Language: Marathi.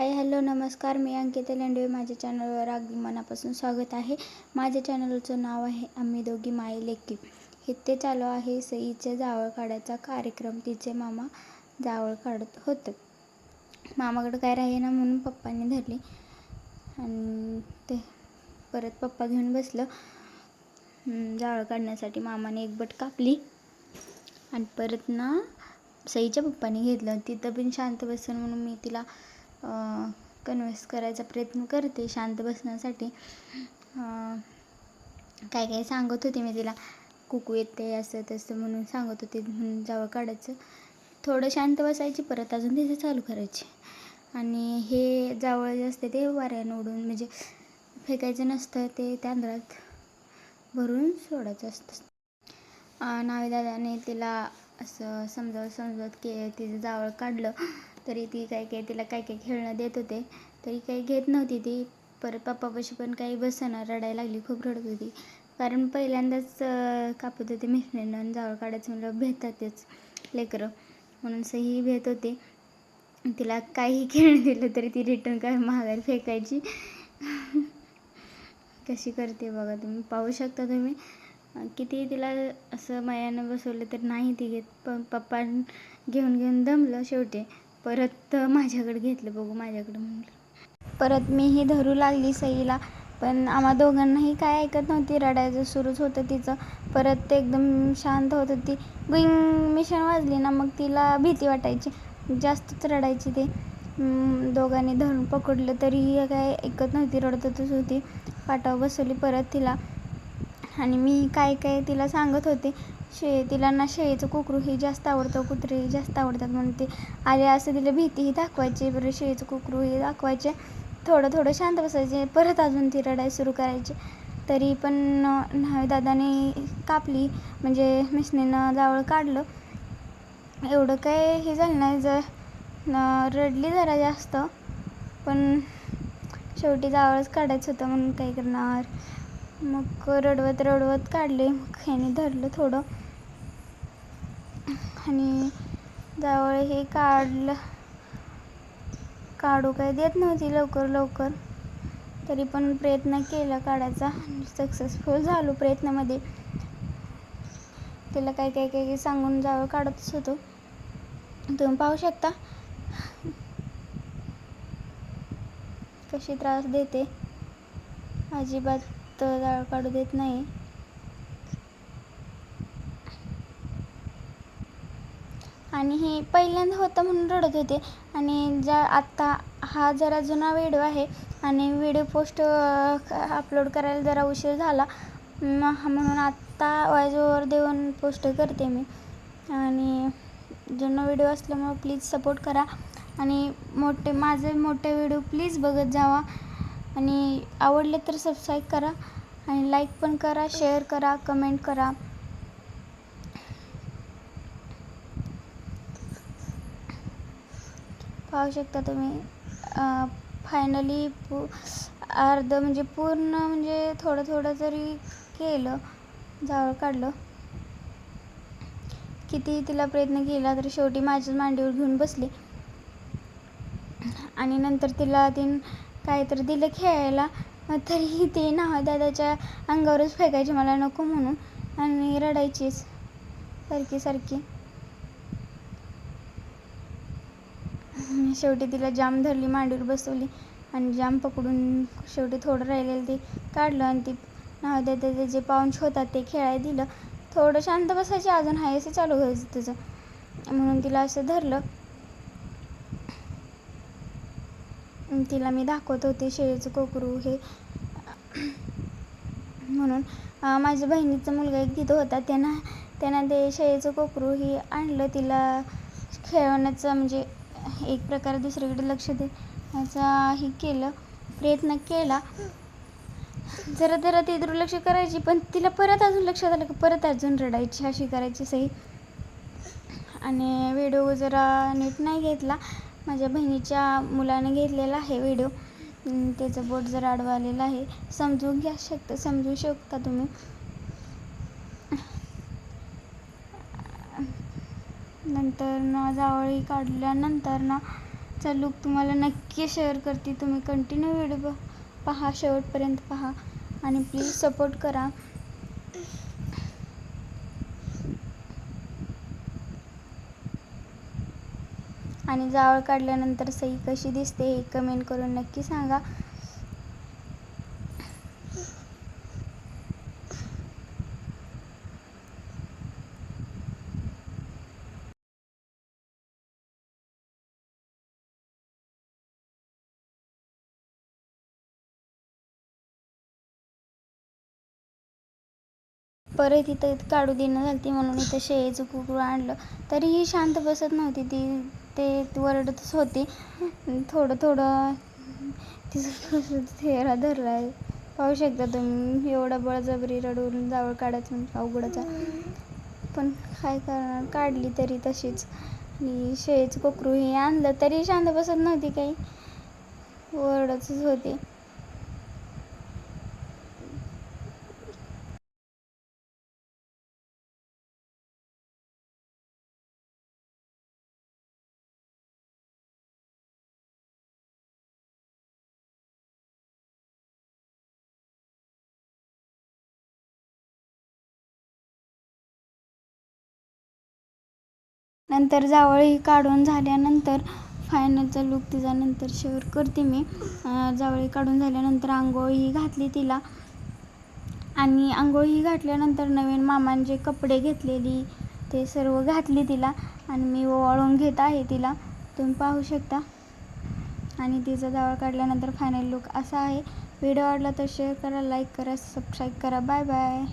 हाय हॅलो नमस्कार. मी अंकिता लेंडवे. माझ्या चॅनलवर अगदी मनापासून स्वागत आहे. माझ्या चॅनलचं नाव आहे आम्ही दोघी माई लेकी. इथे चालू आहे. सईच्या जावळ काढायचा कार्यक्रम. तिचे मामा जावळ काढत होतं. मामाकडं काय राही ना म्हणून पप्पांनी धरली. आणि ते परत पप्पा घेऊन बसलं. जावळ काढण्यासाठी मामाने एक बट कापली. आणि परत ना सईच्या पप्पाने घेतलं. तिथं पण शांत बसेल म्हणून मी तिला कन्व्हिन्स करायचा प्रयत्न करते शांत बसण्यासाठी. काय काय सांगत होते मी तिला कुकू येते असं तसं म्हणून सांगत होते म्हणून जावं काढायचं. थोडं शांत बसायची परत अजून तिथे चालू करायची. आणि हे जावळ जे असते ते वाऱ्यानं उडून म्हणजे फेकायचं नसतं ते तांदळात भरून सोडायचं असतं. नावेदादाने तिला असं समजावत समजावत के तिचं जावळ काढलं. तरी ती काय काय तिला काय काय खेळणं देत होते तरी काही घेत नव्हती ती. परत पप्पापाशी पण काही बसना रडायला लागली खूप रडत होती. कारण पहिल्यांदाच कापत होते मिठणीनं आणि जावळ काढायचं म्हणलं भेटतातच लेकरं. म्हणून सही भेट होते. तिला काही खेळणं दिलं तरी ती रिटर्न काय महागारी फेकायची. कशी करते बघा तुम्ही पाहू शकता तुम्ही. किती तिला असं मायानं बसवलं तर नाही ती घेत पण पप्पा घेऊन घेऊन दमलं शेवटी. परत माझ्याकडे घेतलं बघू माझ्याकडे म्हणलं. परत मीही धरू लागली सईला पण आम्हा दोघांनाही काय ऐकत नव्हती. रडायचं सुरूच होतं तिचं. परत ते एकदम शांत होत होती. गुईंग मिशन वाजली ना मग तिला भीती वाटायची. जास्तच रडायची ते. दोघांनी धरून पकडलं तरीही काय ऐकत नव्हती रडतच होती. पाटावर बसवली परत तिला. आणि मी काय काय तिला सांगत होते. शे तिला ना शेळीचं कोकरू हे जास्त आवडतं कुत्रे जास्त आवडतात म्हणून ते आले असं तिला भीतीही दाखवायची. बरं शेळीचं कोकरू हे दाखवायचे. थोडं थोडं शांत बसायचे. परत अजून ती रडायला सुरू करायची. तरी पण न्हावी दादाने कापली. म्हणजे मिशनीनं जावळ काढलं. एवढं काय हे झालं नाही. जर रडली जरा जास्त. पण शेवटी जावळच काढायचं होतं म्हणून काय करणार? मग रडवत रडवत काढले. मग ह्याने धरलं थोडं. आणि जावळ हे काढलं काढू काय देत नव्हती लवकर लवकर. तरी पण प्रयत्न केला काढायचा. सक्सेसफुल झालो प्रयत्नामध्ये. तिला काय काय काय सांगून जावळ काढतच होतो. तुम्ही पाहू शकता. कशी त्रास देते. अजिबात. जाळ काढू देत नाही. आणि हे पहिल्यांदा होतं म्हणून रडत होते. आणि ज्या आत्ता हा जरा जुना व्हिडिओ आहे आणि व्हिडिओ पोस्ट अपलोड करायला जरा उशीर झाला. म्हणून आत्ता वायजोवर देऊन पोस्ट करते मी. आणि जुना व्हिडिओ असल्यामुळं प्लीज सपोर्ट करा. आणि मोठे माझे मोठे व्हिडिओ प्लीज बघत जावा. आणि आवडले तर सबस्क्राईब करा आणि लाईक पण करा शेअर करा कमेंट करा. पाहू शकता तुम्ही. फायनली पू अर्ध म्हणजे पूर्ण म्हणजे थोडं थोडं जरी केलं जावळ काढलं. किती तिला प्रयत्न केला तरी शेवटी माझ्याच मांडीवर घेऊन बसली. आणि नंतर तिला तीन काहीतरी दिलं खेळायला मग तरीही ते नाव दादाच्या अंगावरच फेकायची मला नको म्हणून. आणि रडायचीच सारखी सारखी. शेवटी तिला जाम धरली मांडीवर बसवली आणि जाम पकडून शेवटी थोडं राहिलेलं ते काढलं आणि ती नाव दादाचे जे पाऊंच होतात ते खेळायला दिलं. थोडं शांत बसायचे अजून हायसे असं चालू व्हायचं तुझं म्हणून तिला असं धरलं आणि तिला मी दाखवत होते शेळीचं कोकरू हे. म्हणून माझ्या बहिणीचा मुलगा एक तिथं होता. त्यांना त्यांना ते शेळीचं कोकरू हे आणलं. तिला खेळवण्याचं म्हणजे एक प्रकारे दुसरीकडे लक्ष देण्याचा हे केलं. प्रयत्न केला. जरा जरा ती दुर्लक्ष करायची पण तिला परत अजून लक्षात आलं की परत अजून रडायची अशी करायची सही. आणि व्हिडिओ जरा नीट नाही घेतला. माझ्या बहिणीच्या मुलाने घेतलेला आहे व्हिडिओ त्याचं बोट जर आडवं आलेलं आहे. समजून घ्या शकता समजू शकता तुम्ही. नंतर ना जावळी काढल्यानंतर ना चा लुक तुम्हाला नक्की शेअर करते. तुम्ही कंटिन्यू व्हिडिओ पहा शेवटपर्यंत पहा. आणि प्लीज सपोर्ट करा. आणि जावळ काढल्यानंतर सही कशी दिसते हे कमेंट करून नक्की सांगा. परत इथं काढू देणं झालती म्हणून इथं शेळीचं कुकरू आणलं. तरीही शांत बसत नव्हती ती. ते वरडतच होती. थोडं थोडं तिचं चेहरा धरला आहे पाहू शकता तुम्ही एवढा बळजबरी रडून जावळ काढायचं म्हणजे अवघडच. आहे पण काय करणार? काढली तरी तशीच. आणि शेळीचं कोकरू हे आणलं तरी शांत बसत नव्हती काही. ओरडतच होती. नंतर जावळी काढून झाल्यानंतर फायनलचा लुक तिचा नंतर शेअर करते मी. जावळी काढून झाल्यानंतर आंघोळी घातली तिला. आणि आंघोळी घातल्यानंतर नवीन मामांचे कपडे घेतलेली ते सर्व घातली तिला. आणि मी ओवाळून घेत आहे तिला. तुम्ही पाहू शकता. आणि तिचा जावळ काढल्यानंतर फायनल लुक असा आहे. व्हिडिओ आवडला तर शेअर करा लाईक करा सबस्क्राईब करा. Bye bye